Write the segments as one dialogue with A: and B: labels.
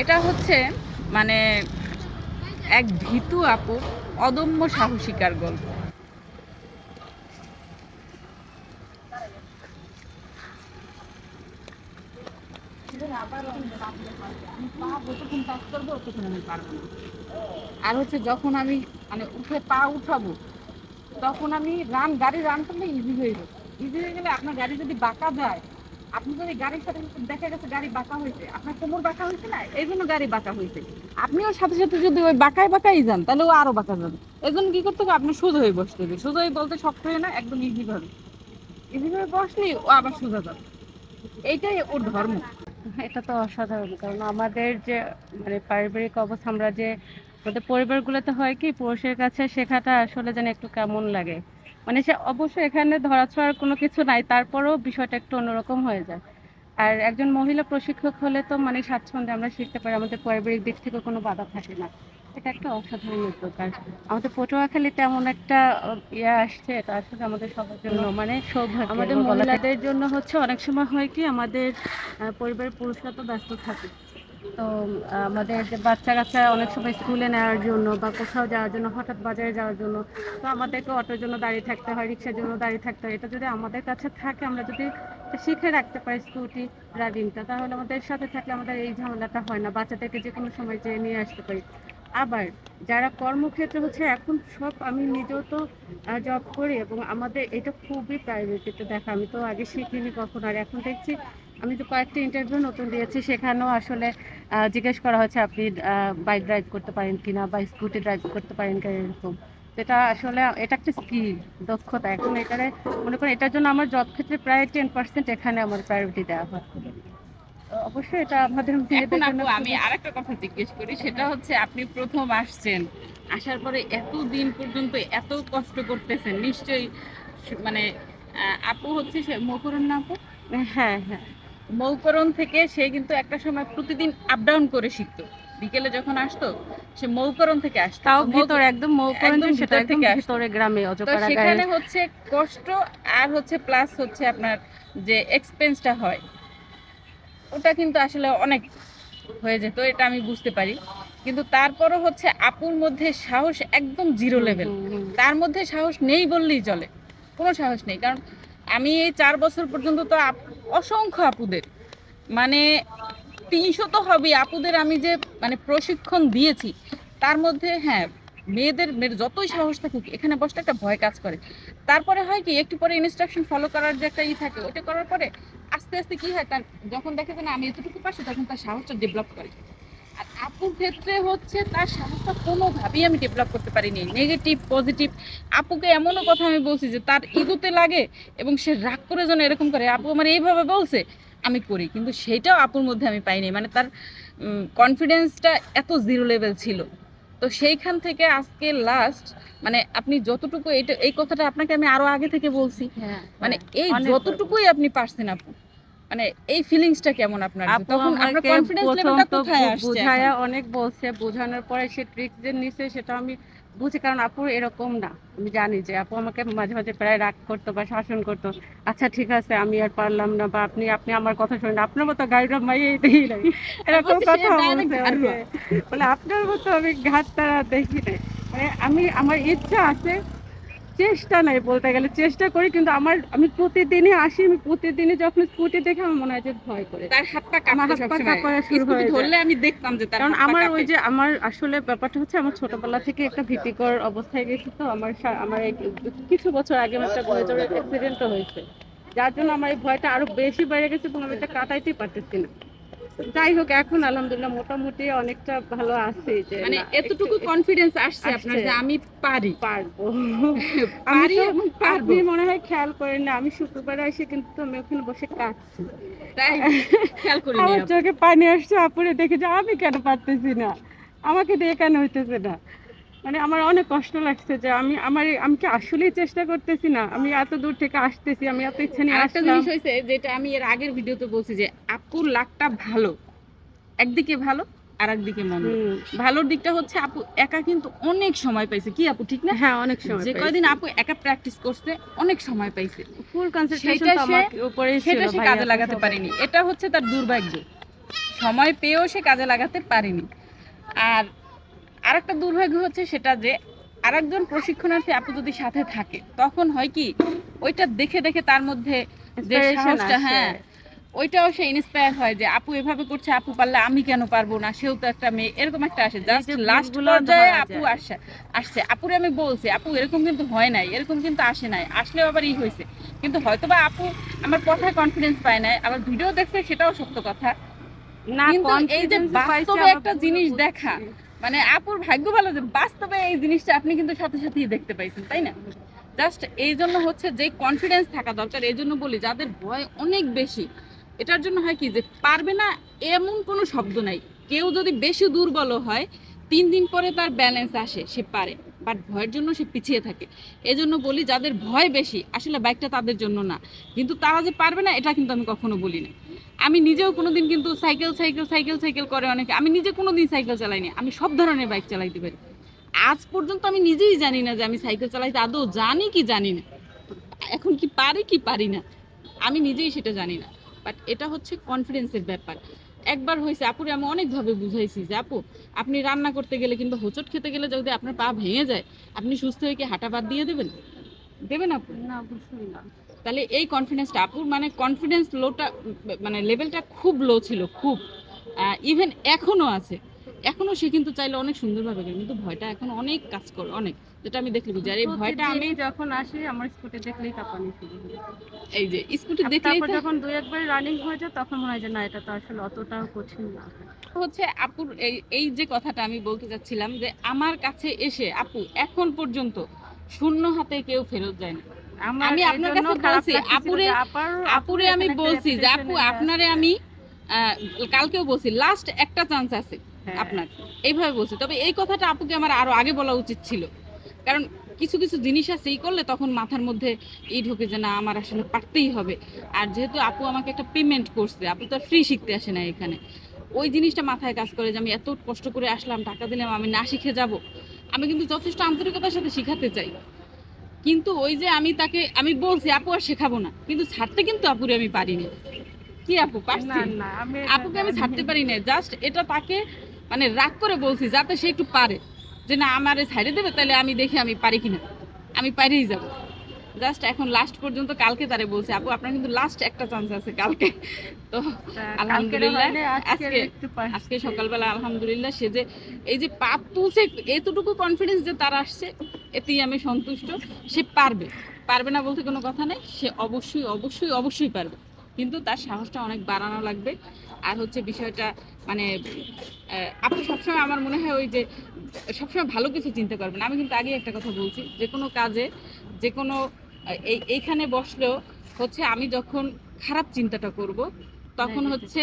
A: এটা হচ্ছে মানে এক ভীতু আপু, অদম্য সাহসিকার গল্প। আর হচ্ছে যখন আমি মানে উঠে পা উঠাবো, তখন আমি রান, গাড়ি রান করলে ইজি হয়ে যাবে। ইজি হয়ে গেলে আপনার গাড়ি যদি বাঁকা যায় আপনি যদি গাড়ির সাথে দেখা গেছে গাড়ি বাঁকা হয়েছে, আপনার কোমর বাঁকা হয়েছে না? এই জন্য গাড়ি বাঁকা হয়েছে। আপনিও সাথে সাথে যদি ওই বাঁকায় বাঁকাই যান, তাহলে ও আরও বাঁকা যাবে। এই জন্য কি করতে হবে? আপনি সোজা হয়ে বসতে হবে। সোজা হয়ে বলতে শক্ত হয়ে না, একদম ইজি ভাবে। ইজি ভাবে বসলেই ও আবার সোজা যাবে। এইটাই ওর ধর্ম।
B: এটা তো অসাধারণ, কারণ আমাদের যে মানে পারিবারিক অবস্থা, আমরা যে আমাদের পরিবারগুলোতে হয় কি, পুরুষের কাছে শেখাটা আসলে যেন একটু কেমন লাগে। মানে সে অবশ্যই এখানে ধরাছোঁয়ার কোনো কিছু নাই তারপরেও বিষয়টা একটু অন্যরকম হয়ে যায়। আর একজন মহিলা প্রশিক্ষক হলে তো মানে স্বাচ্ছন্দ্যে আমরা শিখতে পারি আমাদের পারিবারিক দিক থেকে কোনো বাধা থাকে না। এটা একটা অসাধারণ আর আমাদের পটুয়াখালীতে এমন একটা ইয়ে আসছে এটা আসলে আমাদের সবার জন্য মানে সৌভাগ্য আমাদের মহিলাদের জন্য হচ্ছে অনেক সময় হয় কি আমাদের পরিবারের পুরুষরা তো ব্যস্ত থাকে। তো, আমাদের যে বাচ্চা কাচ্চা অনেক সময় স্কুলে নেওয়ার জন্য বা কোথাও যাওয়ার জন্য, হঠাৎ বাজারে যাওয়ার জন্য, তো আমাদেরকে অটোর জন্য দাঁড়িয়ে থাকতে হয়, রিক্সার জন্য দাঁড়িয়ে থাকতে হয়। এটা যদি আমাদের কাছে থাকে, আমরা যদি শিখে রাখতে পারি স্কুটি, ড্রাইভিংটা, তাহলে আমাদের সাথে থাকলে আমাদের এই ঝামেলাটা হয় না, বাচ্চাদেরকে যে কোনো সময় যেয়ে নিয়ে আসতে পারি। আবার যারা কর্মক্ষেত্রে হচ্ছে, এখন সব আমি নিজেও তো জব করি এবং আমাদের এটা খুবই প্রায়োরিটিতে দেখা। আমি তো আগে শিখিনি কখন, আর এখন দেখছি আমি তো কয়েকটা ইন্টারভিউ নতুন দিয়েছি সেখানেও আসলে জিজ্ঞেস করা হচ্ছে আপনি বাইক ড্রাইভ করতে পারেন কিনা বা স্কুটি ড্রাইভ করতে পারেন কিনা এরকম। এটা আসলে এটা একটা স্কিল দক্ষতা। এখন এটারে মনে করেন এটার জন্য আমার জব ক্ষেত্রে প্রায় টেন পার্সেন্ট এখানে আমার প্রায়োরিটি দেওয়া হয়। অবশ্যই এটা আমাদের
A: এখন আপু আমি আরেকটা কথা জিজ্ঞেস করি সেটা হচ্ছে আপনি প্রথম আসছেন আসার পরে এত দিন পর্যন্ত এত কষ্ট করতেছেন নিশ্চয়ই মানে আপু হচ্ছে সে মকরণ না আপু?
B: হ্যাঁ হ্যাঁ।
A: মৌকরণ থেকে সে কিন্তু একটা সময় প্রতিদিন আপ ডাউন করে শিখতো। বিকেলে যখন আসতো সে মৌকরণ থেকে আসতো।
B: তাও ভিতরে একদম মৌ করেন
A: একদম
B: যে সেটা
A: থেকে।
B: ভিতরে গ্রামে অজপাড়া
A: সেখানে হচ্ছে কষ্ট আর হচ্ছে প্লাস হচ্ছে আপনার যে এক্সপেন্সটা হয় ওটা কিন্তু আসলে অনেক হয়ে যেত এটা আমি বুঝতে পারি। কিন্তু তারপরও হচ্ছে আপুর মধ্যে সাহস একদম জিরো লেভেল। তার মধ্যে সাহস নেই বললেই চলে। কোনো সাহস নেই। কারণ আমি এই চার বছর পর্যন্ত তো অসংখ্য আপুদের। মানে তিনশো তো হবে আপুদের আমি যে মানে প্রশিক্ষণ দিয়েছি, তার মধ্যে হ্যাঁ মেয়েদের, মেয়ের যতই সাহস থাকুক, এখানে বসতে একটা ভয় কাজ করে। তারপরে হয় কি, একটু পরে ইনস্ট্রাকশন ফলো করার যে একটা ই থাকে ওটা করার পরে আস্তে আস্তে কি হয়, তার, যখন দেখে যে না, আমি এতটুকু পারছি, তখন তার সাহসটা ডেভেলপ করে। আর আপুর ক্ষেত্রে হচ্ছে তার সাহসটা কোনোভাবেই আমি ডেভেলপ করতে পারিনি। নেগেটিভ পজিটিভ আপুকে এমনও কথা আমি বলছি যে তার ইগোতে লাগে এবং সে রাগ করে যেন এরকম করে। আপু আমার এইভাবে বলছে আমি করি কিন্তু সেইটাও আপুর মধ্যে আমি পাইনি। মানে তার কনফিডেন্সটা এত জিরো লেভেল ছিল। তো সেইখান থেকে আজকে লাস্ট মানে আপনি যতটুকু এটা এই কথাটা আপনাকে আমি আরও আগে থেকে বলছি।
B: হ্যাঁ,
A: মানে
B: হ্যাঁ।
A: এই যতটুকুই আপনি পারছেন আপু মানে এই ফিলিংসটা কেমন আপনার? তখন আপনার কনফিডেন্স লেভেলটা কোথায় আসছে
B: বুঝায়া অনেক বলছে বোঝানোর পরে সে ট্রিক যে নিছে সেটা আমি বুঝি কারণ আপু এরকম না। আমি জানি যে আপু আমাকে মাঝে মাঝে প্রায় রাগ করতো বা শাসন করতো। আচ্ছা ঠিক আছে আমি আর পারলাম না বা আপনি আপনি আমার কথা শুনেন আপনার মতো গাড়িটা মাইয়ে দেখি নাই। এরকম কথা। বলে আপনার মতো আমি ঘাট তারা দেখি নাই। মানে আমি আমার ইচ্ছা আছে চেষ্টা নাই বলতে গেলে চেষ্টা করি কিন্তু আমার আমি প্রতিদিনই আসি আমি প্রতিদিনই যখন স্কুটি দেখে আমার মনে হয় যে ভয় করে।
A: তার হাত পা কাঁপতো
B: হাত পা কাঁপা শুরু হয়ে
A: ধরলে আমি দেখতাম যে
B: কারণ আমার ওই যে আমার আসলে ব্যাপারটা হচ্ছে আমার ছোটবেলা থেকে একটা ভীতিকর অবস্থায় গেছি তো আমার আমার কিছু বছর আগে আমার একটা মেজর অ্যাক্সিডেন্টও হয়েছে। যার জন্য আমার এই ভয়টা আরও বেশি বেড়ে গেছে এবং আমি এটা কাটাইতেই পারতেছি না। যাই হোক এখন আলহামদুলিল্লাহ মোটামুটি অনেকটা ভালো আছে যে
A: মানে এতটুকু কনফিডেন্স আসছে আপনার যে আমি পারি।
B: পারব।
A: পারি এবং পারব।
B: মনে হয় খেয়াল করেন না আমি শুক্রবার এসে কিন্তু আমি ওখানে বসে কাঁদছি।
A: তাই? খেয়াল করি
B: আমার চোখে পানি আসছে আপুরে দেখে যে আমি কেন পারতেছি না? আমাকে দিয়ে কেন হইতেছে না? মানে আমার অনেক কষ্ট লাগছে যে আমি আমার আমি কি আসলেই চেষ্টা করতেছি না? আমি এত দূর থেকে আসতেছি আমি এত ইচ্ছা নিয়ে আসলাম।
A: জিনিস হয়েছে যেটা আমি এর আগের ভিডিওতে বলছি যে আপুর লাকটা ভালো। একদিকে ভালো আর একদিকে মন্দ ভালোর দিকটা হচ্ছে আপু একা কিন্তু অনেক সময় পাইছে। কি আপু ঠিক না?
B: হ্যাঁ অনেক সময়
A: যে কয়দিন আপু একা প্র্যাকটিস করছে অনেক সময় পাইছে।
B: ফুল কনসেন্ট্রেশন তো আমার উপরেই ছিল
A: সেটা সে কাজে লাগাতে পারেনি। এটা হচ্ছে তার দুর্ভাগ্য। সময় পেয়েও সে কাজে লাগাতে পারেনি। আর আরেকটা দুর্ভাগ্য হচ্ছে সেটা যে আরেকজন প্রশিক্ষণার্থী আপু যদি সাথে থাকে তখন হয় কি ওইটা দেখে দেখে তার মধ্যে যে সাহসটা হ্যাঁ ওইটাও সে ইন্সপায়ার হয় যে আপু এভাবে করছে আপু পারলে আমি কেন পারব না? সেও তো একটা মেয়ে। এরকম একটা আসে। জাস্ট লাস্ট পর্যায়ে আপু
B: যায়।
A: আসছে। আসছে আপুরে আমি বলছি আপু এরকম কিন্তু হয় নাই এরকম কিন্তু আসে নাই। আসলেও আবার ই হয়েছে কিন্তু হয়তোবা আপু আমার কথায় কনফিডেন্স পায় নাই আবার ভিডিও দেখছে সেটাও সত্য কথা।
B: না
A: এই যে বাস্তবে একটা জিনিস দেখা মানে আপুর ভাগ্য ভালো যে বাস্তবে এই জিনিসটা আপনি কিন্তু সাথে সাথেই দেখতে পাইছেন, তাই না? জাস্ট এই জন্য হচ্ছে যে কনফিডেন্স থাকা দরকার, এই জন্য বলি, যাদের ভয় অনেক বেশি, এটার জন্য হয় কি যে পারবে না এমন কোনো শব্দ নাই। কেউ যদি বেশি দুর্বল হয়, তিন দিন পরে তার ব্যালেন্স আসে, সে পারে। বাট ভয়ের জন্য সে পিছিয়ে থাকে। এই জন্য বলি যাদের ভয় বেশি, আসলে বাইকটা তাদের জন্য না। কিন্তু তারা যে পারবে না, এটা কিন্তু আমি কখনো বলি না আমি নিজেও কোনোদিন কিন্তু সাইকেল সাইকেল সাইকেল সাইকেল করে অনেকে, আমি নিজে কোনোদিন সাইকেল চালাইনি, আমি সব ধরনের বাইক চালাইতে পারি। আজ পর্যন্ত আমি নিজেই জানি না যে আমি সাইকেল চালাইতে, আদৌ জানি কি জানি না। এখন কি পারি কি পারি না। আমি নিজেই সেটা জানি না। বাট এটা হচ্ছে কনফিডেন্সের ব্যাপার। একবার হয়েছে আপুরে আমি অনেকভাবে বুঝাইছি যে আপু আপনি রান্না করতে গেলে কিংবা হোঁচট খেতে গেলে যদি আপনার পা ভেঙে যায় আপনি সুস্থ হয়ে কি হাঁটা বাদ দিয়ে দেবেন? দেবেন আপু?
B: না অবশ্যই না।
A: তাহলে এই কনফিডেন্সটা আপুর মানে কনফিডেন্স লোটা মানে লেভেলটা খুব লো ছিল খুব। ইভেন এখনও আছে। এখনও সে কিন্তু চাইলে অনেক সুন্দরভাবে করে কিন্তু ভয়টা এখন অনেক কাজ করে অনেক। যেটা আমি দেখলে বুঝি। আর এই ভয়টা আমি
B: যখন আসি আমার স্কুটি দেখলেই কাঁপানি শুরু
A: এই যে স্কুটি দেখলেই
B: যখন দুই একবার রানিং হয়ে যায় তখন মনে হয় যে না এটা তো আসলে অতটাও কঠিন না।
A: হচ্ছে আপুর এই এই যে কথাটা আমি বলতে চাচ্ছিলাম যে আমার কাছে এসে আপু এখন পর্যন্ত শূন্য হাতে কেউ ফেরত যায় না। আমি আপনার কাছে বলছি, আপুরে-
B: আপুরে
A: আমি বলছি যে আপু আপনারে আমি কালকেও বলছি লাস্ট একটা চান্স আছে। আপনার। এইভাবে বলছি। তবে এই কথাটা আপুকে আমার আরও আগে বলা উচিত ছিল। কারণ কিছু কিছু জিনিস আছে এই করলে তখন মাথার মধ্যে এই ঢোকে যে না আমার আসলে পারতেই হবে। আর যেহেতু আপু আমাকে একটা পেমেন্ট করছে আপু তো ফ্রি শিখতে আসে না এখানে। ওই জিনিসটা মাথায় কাজ করে যে আমি এত কষ্ট করে আসলাম টাকা দিলাম আমি না শিখে যাব। আমি কিন্তু যথেষ্ট আন্তরিকতার সাথে শিখাতে চাই। কিন্তু ওই যে আমি তাকে আমি বলছি আপু আর শেখাবো না। কিন্তু ছাড়তে কিন্তু আপুরে আমি পারিনি। কি আপু পারছি? আপুকে আমি ছাড়তে পারি না জাস্ট এটা তাকে মানে রাগ করে বলছি যাতে সে একটু পারে। যে না আমারে ছাড়ে দেবে তাহলে আমি দেখি আমি পারি কিনা। আমি পারেই যাব। জাস্ট এখন লাস্ট পর্যন্ত কালকে তারে বলছে আপু আপনার কিন্তু লাস্ট একটা চান্স আছে কালকে। তো আলহামদুলিল্লাহ, আজকে- আজকে সকালবেলা আলহামদুলিল্লাহ সে যে এই যে পাপ তুলছে এতটুকু কনফিডেন্স যে তার আসছে এতেই আমি সন্তুষ্ট। সে পারবে। পারবে না বলতে কোনো কথা নেই সে অবশ্যই অবশ্যই অবশ্যই পারবে। কিন্তু তার সাহসটা অনেক বাড়ানো লাগবে। আর হচ্ছে বিষয়টা মানে আপনি সবসময় আমার মনে হয় ওই যে সবসময় ভালো কিছু চিন্তা করবেন। আমি কিন্তু আগে একটা কথা বলছি যে কোনো কাজে যে কোনো এই এইখানে বসলেও হচ্ছে আমি যখন খারাপ চিন্তাটা করব তখন হচ্ছে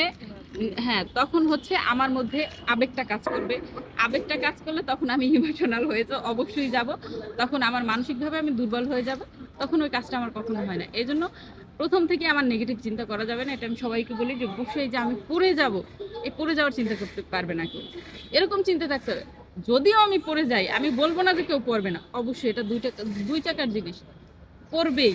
A: হ্যাঁ তখন হচ্ছে আমার মধ্যে আবেগটা কাজ করবে। আবেগটা কাজ করলে তখন আমি ইমোশনাল হয়ে তো অবশ্যই যাব। তখন আমার মানসিকভাবে আমি দুর্বল হয়ে যাব। তখন ওই কাজটা আমার কখনো হয় না। এই জন্য প্রথম থেকে আমার নেগেটিভ চিন্তা করা যাবে না, এটা আমি সবাইকে বলি যে অবশ্যই যে আমি পড়ে যাব, এই পড়ে যাওয়ার চিন্তা করতে পারবে না কেউ। এরকম চিন্তা থাকতে হবে। যদিও আমি পড়ে যাই, আমি বলব না যে কেউ পড়বে না, অবশ্যই এটা দুই টাকা দুই টাকার জিনিস, পড়বেই।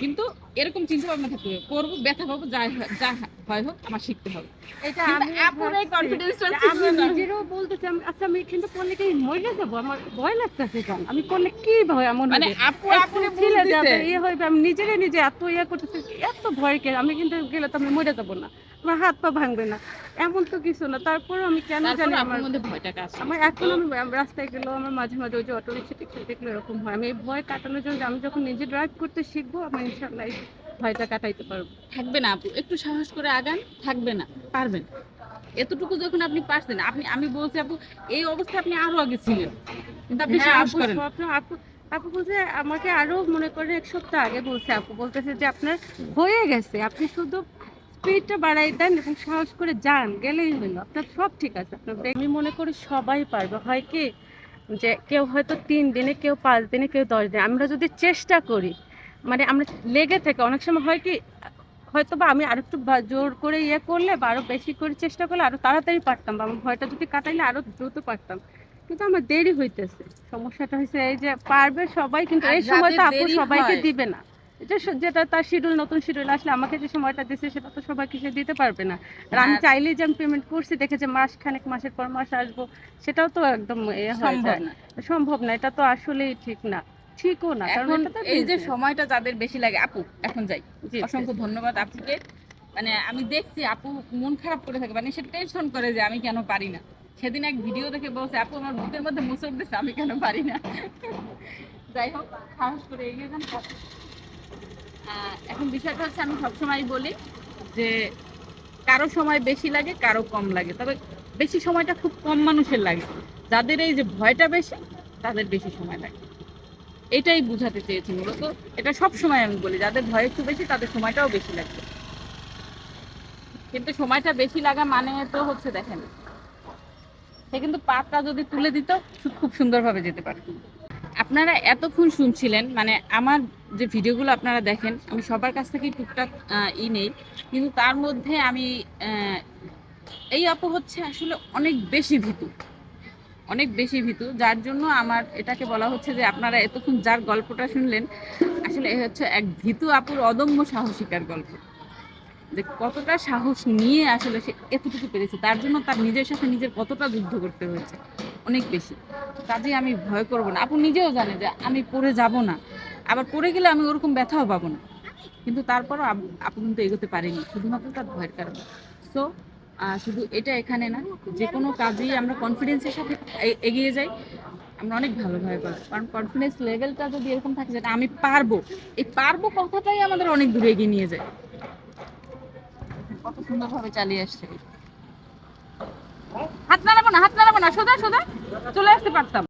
A: কিন্তু এরকম চিন্তা ভাবনা থাকতে হবে। করব ব্যথা পাবো যা যা হয় হোক আমার শিখতে হবে।
B: এটা আমি আমি নিজেরও বলতেছি আচ্ছা আমি কিন্তু করলে কি মরে যাব? আমার ভয় লাগতেছে কেন? আমি করলে কি ভয় এমন
A: মানে? আপু আপনি
B: ছিলে যাবে ইয়ে হইবে আমি নিজেরে নিজে এত ইয়ে করতেছি এত ভয় কে আমি কিন্তু গেলে তো আমি মরে যাব না। আমার হাত পা ভাঙবে না। এমন তো কিছু না। তারপর আমি কেন জানি আমার
A: মধ্যে ভয়টা কাজ
B: আমার এখন আমি রাস্তায় গেলেও আমার মাঝে মাঝে ওই যে অটো রিক্সা টিক্সা দেখলে এরকম হয়। আমি এই ভয় কাটানোর জন্য আমি যখন নিজে ড্রাইভ করতে শিখব আমি ইনশাল্লাহ ভয়টা কাটাইতে পারব।
A: থাকবে না আপু। একটু সাহস করে আগান থাকবে না। পারবেন। এতটুকু যখন আপনি পারছেন আপনি আমি বলছি আপু এই অবস্থা আপনি আরও আগে ছিলেন। কিন্তু আপনি
B: হ্যাঁ,
A: সাহস
B: আপু
A: করেন।
B: আপু আপু বলছে আমাকে আরও মনে করে এক সপ্তাহ আগে বলছে আপু। বলতেছে যে আপনার হয়ে গেছে। আপনি শুধু স্পিডটা বাড়াই দেন এবং সাহস করে যান গেলেই হলো। আপনার সব ঠিক আছে আপনার আমি মনে করি সবাই পারবে। হয় কি যে কেউ হয়তো তিন দিনে কেউ পাঁচ দিনে কেউ দশ দিনে। আমরা যদি চেষ্টা করি মানে আমরা লেগে থেকে অনেক সময় হয় কি হয়তো বা আমি আরও একটু জোর করে ইয়ে করলে বা আরও বেশি করে চেষ্টা করলে আরও তাড়াতাড়ি পারতাম বা আমার ভয়টা যদি কাটাইলে আরও দ্রুত পারতাম। কিন্তু আমার দেরি হইতেছে। সমস্যাটা হয়েছে এই যে পারবে সবাই কিন্তু এই সময় তো
A: যাদের
B: আপু সবাইকে দিবে না। যেটা তার শিডিউল নতুন শিডিউল আসলে আমাকে যে সময়টা দিচ্ছে সেটা তো সবাইকে সে দিতে পারবে না। আর আমি
A: আর-
B: চাইলেই যে আমি পেমেন্ট করছি দেখে যে মাস খানেক মাসের পর মাস আসব সেটাও তো একদম এ হয়ে
A: সম্ভব না।
B: সম্ভব না এটা তো আসলেই ঠিক না। ঠিকও না কারণ
A: এখন
B: এটা তো
A: এই যে
B: business।
A: সময়টা যাদের বেশি লাগে আপু এখন যাই।
B: জি,
A: অসংখ্য ধন্যবাদ আপুকে। মানে আমি দেখছি আপু মন খারাপ করে থাকে মানে সে টেনশন করে যে আমি কেন পারি না। সেদিন এক ভিডিও দেখে বলছে আপু আমার বুকের মধ্যে মুসর দিচ্ছে আমি কেন পারি না? যাই হোক সাহস করে এগিয়ে যান এখন বিষয়টা হচ্ছে আমি সবসময় বলি যে কারও সময় বেশি লাগে, কারও কম লাগে। তবে বেশি সময়টা খুব কম মানুষের লাগে। যাদের এই যে ভয়টা বেশি, তাদের বেশি সময় লাগে। এটাই বুঝাতে চেয়েছি মূলত। এটা সব সময় আমি বলি, যাদের ভয় একটু বেশি, তাদের সময়টাও বেশি লাগবে কিন্তু সময়টা বেশি লাগা মানে তো হচ্ছে দেখেন, সে কিন্তু পাতটা যদি তুলে দিত খুব সুন্দরভাবে যেতে পারত। আপনারা এতক্ষণ শুনছিলেন মানে আমার যে ভিডিওগুলো আপনারা দেখেন, আমি সবার কাছ থেকেই টুকটাক ই নেই। কিন্তু তার মধ্যে আমি এই আপু হচ্ছে আসলে অনেক বেশি ভীতু। অনেক বেশি ভীতু, যার জন্য আমার এটাকে বলা হচ্ছে যে আপনারা এতক্ষণ যার গল্পটা শুনলেন, আসলে এ হচ্ছে এক ভীতু আপুর অদম্য সাহসিকার গল্প। যে কতটা সাহস নিয়ে আসলে সে এতটুকু পেরেছে, তার জন্য তার নিজের সাথে নিজের কতটা যুদ্ধ করতে হয়েছে। অনেক বেশি। কাজে আমি ভয় করব না। আপু নিজেও জানে যে আমি পড়ে যাব না। আবার পড়ে গেলে আমি ওরকম ব্যথাও পাবো না। কিন্তু তারপরও আপ- কিন্তু এগোতে পারেনি। শুধুমাত্র তার ভয়ের কারণে। সো শুধু এটা এখানে না যে কোনো কাজেই আমরা কনফিডেন্সের সাথে এগিয়ে যাই। আমরা অনেক ভালো ভয় পাবো। কারণ কনফিডেন্স লেভেলটা যদি এরকম থাকে যে না, আমি পারব এই পারব কথাটাই আমাদের অনেক দূরে এগিয়ে নিয়ে যায়। কত সুন্দরভাবে চালিয়ে আসছে। হাত নাড়াবো না হাত নাড়াবো না সোজা সোজা। চলে আসতে পারতাম।